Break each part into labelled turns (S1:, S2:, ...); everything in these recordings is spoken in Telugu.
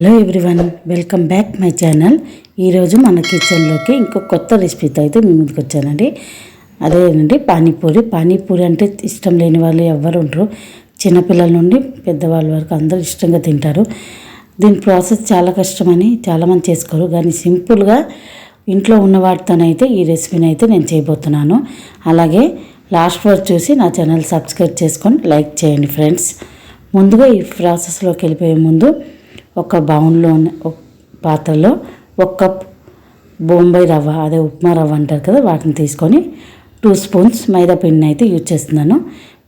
S1: Hello everyone welcome back my channel ఈరోజు మన కిచెన్లోకి ఇంకో కొత్త రెసిపీతో అయితే మీ ముందుకు వచ్చానండి. అదేనండి పానీపూరి. పానీపూరి అంటే ఇష్టం లేని వాళ్ళు ఎవరు ఉండరు. చిన్నపిల్లల నుండి పెద్దవాళ్ళ వరకు అందరూ ఇష్టంగా తింటారు. దీని ప్రాసెస్ చాలా కష్టమని చాలామంది చేసుకోరు. కానీ సింపుల్గా ఇంట్లో ఉన్న వాటితోనైతే ఈ రెసిపీని అయితే నేను చేయబోతున్నాను. అలాగే లాస్ట్ వరకు చూసి నా ఛానల్ సబ్స్క్రైబ్ చేసుకొని లైక్ చేయండి ఫ్రెండ్స్ ముందుగా ఈ ప్రాసెస్లోకి వెళ్ళిపోయే ముందు ఒక బౌన్లో ఒక పాత్రలో ఒక కప్ బొంబాయి రవ్వ అదే ఉప్మా రవ్వ అంటారు కదా వాటిని తీసుకొని టూ స్పూన్స్ మైదా పిండిని అయితే యూజ్ చేస్తున్నాను.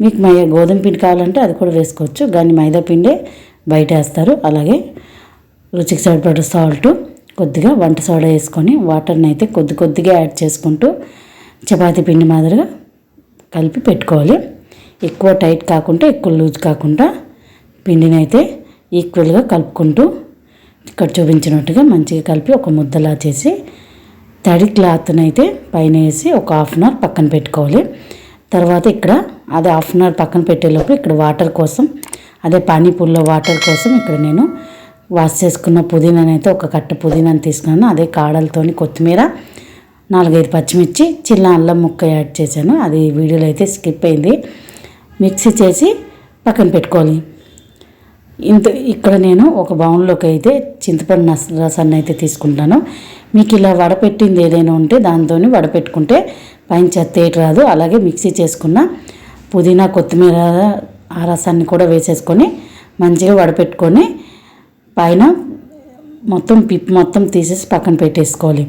S1: మీకు మై గోధుమ పిండి కావాలంటే అది కూడా వేసుకోవచ్చు కానీ మైదా పిండే బయట వేస్తారు. అలాగే రుచికి సరిపడే సాల్ట్ కొద్దిగా వంట సోడా వేసుకొని వాటర్ని అయితే కొద్ది కొద్దిగా యాడ్ చేసుకుంటూ చపాతీ పిండి మాదిరిగా కలిపి పెట్టుకోవాలి. ఎక్కువ టైట్ కాకుండా ఎక్కువ లూజ్ కాకుండా పిండిని అయితే ఈక్వల్గా కలుపుకుంటూ ఇక్కడ చూపించినట్టుగా మంచిగా కలిపి ఒక ముద్దలా చేసి తడి క్లాత్నైతే పైన వేసి ఒక హాఫ్ అన్ అవర్ పక్కన పెట్టుకోవాలి. తర్వాత ఇక్కడ అది హాఫ్ అన్ అవర్ పక్కన పెట్టేలోపు ఇక్కడ వాటర్ కోసం అదే పానీపూరిలో వాటర్ కోసం ఇక్కడ నేను వాష్ చేసుకున్న పుదీనాని అయితే ఒక కట్ట పుదీనాని తీసుకున్నాను. అదే కాడలతో కొత్తిమీర నాలుగైదు పచ్చిమిర్చి చిన్న అల్లం ముక్క యాడ్ చేశాను. అది వీడియోలో అయితే స్కిప్ అయింది. మిక్సీ చేసి పక్కన పెట్టుకోవాలి. ఇంత ఇక్కడ నేను ఒక బౌన్లోకి అయితే చింతపండు నస రసాన్ని అయితే తీసుకుంటాను. మీకు ఇలా వడపెట్టింది ఏదైనా ఉంటే దాంతో వడపెట్టుకుంటే పైన చెత్త ఏటి రాదు. అలాగే మిక్సీ చేసుకున్న పుదీనా కొత్తిమీర ఆ రసాన్ని కూడా వేసేసుకొని మంచిగా వడపెట్టుకొని పైన మొత్తం పిప్ మొత్తం తీసేసి పక్కన పెట్టేసుకోవాలి.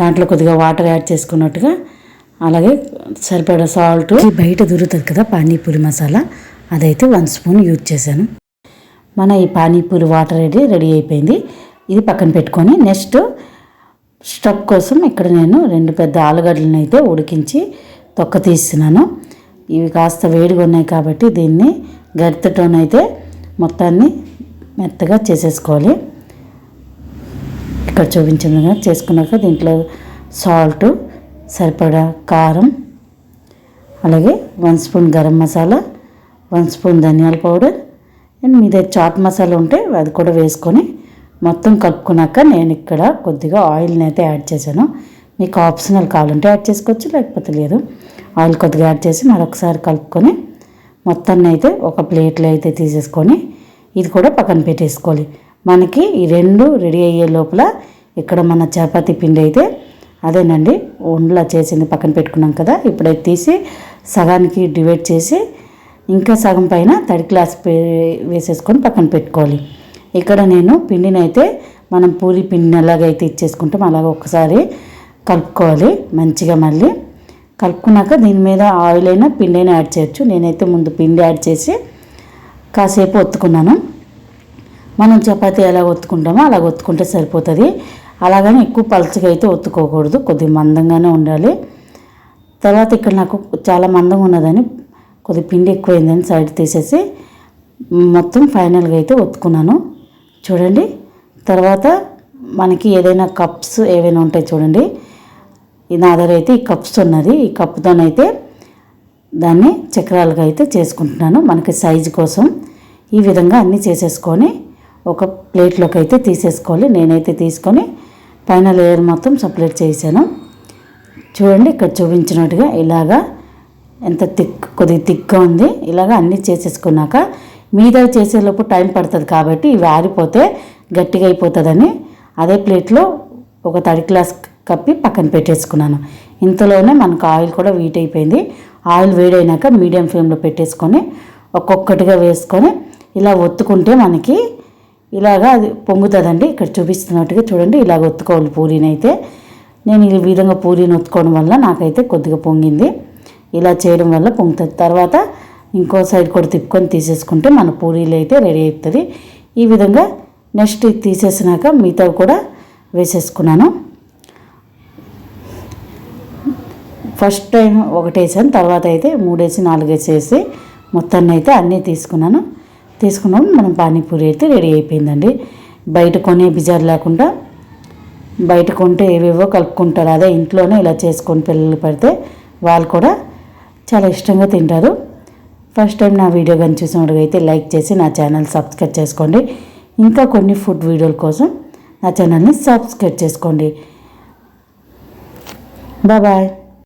S1: దాంట్లో కొద్దిగా వాటర్ యాడ్ చేసుకున్నట్టుగా అలాగే సరిపడా సాల్ట్. బయట దొరుకుతుంది కదా పానీపూరి మసాలా. అదైతే వన్ స్పూన్ యూజ్ చేశాను. మన ఈ పానీపూరి వాటర్ రెడీ రెడీ అయిపోయింది. ఇది పక్కన పెట్టుకొని నెక్స్ట్ స్టవ్ కోసం ఇక్కడ నేను రెండు పెద్ద ఆలుగడ్డలను అయితే ఉడికించి తొక్క తీస్తున్నాను. ఇవి కాస్త వేడిగా ఉన్నాయి కాబట్టి దీన్ని గరితెతోనైతే మొత్తాన్ని మెత్తగా చేసేసుకోవాలి. ఇక్కడ చూపించిన చేసుకున్నాక దీంట్లో సాల్ట్ సరిపడా కారం అలాగే one spoon garam masala one spoon ధనియాల పౌడర్ అండ్ మీ దగ్గర చాట్ మసాలా ఉంటే అది కూడా వేసుకొని మొత్తం కలుపుకున్నాక నేను ఇక్కడ కొద్దిగా ఆయిల్ని అయితే యాడ్ చేశాను. మీకు ఆప్షనల్ కావాలంటే యాడ్ చేసుకోవచ్చు లేకపోతే లేదు. ఆయిల్ కొద్దిగా యాడ్ చేసి మరొకసారి కలుపుకొని మొత్తాన్ని అయితే ఒక ప్లేట్లో అయితే తీసేసుకొని ఇది కూడా పక్కన పెట్టేసుకోవాలి. మనకి ఈ రెండు రెడీ అయ్యే లోపల ఇక్కడ మన చపాతీ పిండి అయితే అదేనండి ఉండలా చేసింది పక్కన పెట్టుకున్నాం కదా. ఇప్పుడైతే తీసి సగానికి డివైడ్ చేసి ఇంకా సగం పైన తడి గ్లాస్ వేసేసుకొని పక్కన పెట్టుకోవాలి. ఇక్కడ నేను పిండిని అయితే మనం పూరి పిండిని ఎలాగైతే ఇచ్చేసుకుంటాం అలాగ ఒకసారి కలుపుకోవాలి మంచిగా మళ్ళీ. కలుపుకున్నాక దీని మీద ఆయిల్ అయినా పిండి అయినా యాడ్ చేయొచ్చు. నేనైతే ముందు పిండి యాడ్ చేసి కాసేపు ఒత్తుకున్నాను. మనం చపాతీ ఎలా ఒత్తుకుంటామో అలా ఒత్తుకుంటే సరిపోతుంది. అలాగని ఎక్కువ పలుచగా అయితే ఒత్తుకోకూడదు. కొద్దిగా మందంగానే ఉండాలి. తర్వాత ఇక్కడ నాకు చాలా మందంగా ఉన్నదని కొద్ది పిండి ఎక్కువైందని సైడ్ తీసేసి మొత్తం ఫైనల్గా అయితే ఒత్తుకున్నాను. చూడండి తర్వాత మనకి ఏదైనా కప్స్ ఏవైనా ఉంటాయి చూడండి. నా దగ్గర అయితే ఈ కప్స్ ఉన్నది. ఈ కప్పుతోనైతే దాన్ని చక్రాలుగా అయితే చేసుకుంటున్నాను మనకి సైజు కోసం. ఈ విధంగా అన్నీ చేసేసుకొని ఒక ప్లేట్లోకి అయితే తీసేసుకోవాలి. నేనైతే తీసుకొని పైన లేయర్ మొత్తం సపరేట్ చేశాను. చూడండి ఇక్కడ చూపించినట్టుగా ఇలాగా ఎంత థిక్ కొద్దిగా థిక్గా ఉంది ఇలాగ అన్నీ చేసేసుకున్నాక మీద చేసేలోపు టైం పడుతుంది కాబట్టి ఇవి ఆరిపోతే గట్టిగా అయిపోతుందని అదే ప్లేట్లో ఒక తడి గ్లాస్ కప్పి పక్కన పెట్టేసుకున్నాను. ఇంతలోనే మనకు ఆయిల్ కూడా వీట్ అయిపోయింది. ఆయిల్ వేడైనాక మీడియం ఫ్లేమ్లో పెట్టేసుకొని ఒక్కొక్కటిగా వేసుకొని ఇలా ఒత్తుకుంటే మనకి ఇలాగా అది పొంగుతుందండి. ఇక్కడ చూపిస్తున్నట్టుగా చూడండి ఇలాగ ఒత్తుకోవాలి పూరీని అయితే నేను ఈ విధంగా పూరీని ఒత్తుకోవడం వల్ల నాకైతే కొద్దిగా పొంగింది. ఇలా చేయడం వల్ల పొంగుతుంది. తర్వాత ఇంకో సైడ్ కూడా తిప్పుకొని తీసేసుకుంటే మన పూరీలు అయితే రెడీ అవుతుంది. ఈ విధంగా నెక్స్ట్ తీసేసినాక మిగతా కూడా వేసేసుకున్నాను. ఫస్ట్ టైం ఒకటి వేసాను తర్వాత అయితే మూడేసి నాలుగేసి వేసి మొత్తాన్ని అయితే అన్నీ తీసుకున్నాను. తీసుకున్నాం మనం పానీపూరి అయితే రెడీ అయిపోయిందండి. బయట కొనే బిజార్ లేకుండా బయట కొంటే ఏవేవో కలుపుకుంటారు. అదే ఇంట్లోనే ఇలా చేసుకొని పిల్లలు పెడితే వాళ్ళు కూడా చాలా ఇష్టంగా తింటారు. ఫస్ట్ టైం నా వీడియో కానీ చూసినట్టుగైతే లైక్ చేసి నా ఛానల్ సబ్స్క్రైబ్ చేసుకోండి. ఇంకా కొన్ని ఫుడ్ వీడియోల కోసం నా ఛానల్ని సబ్స్క్రైబ్ చేసుకోండి. బాయ్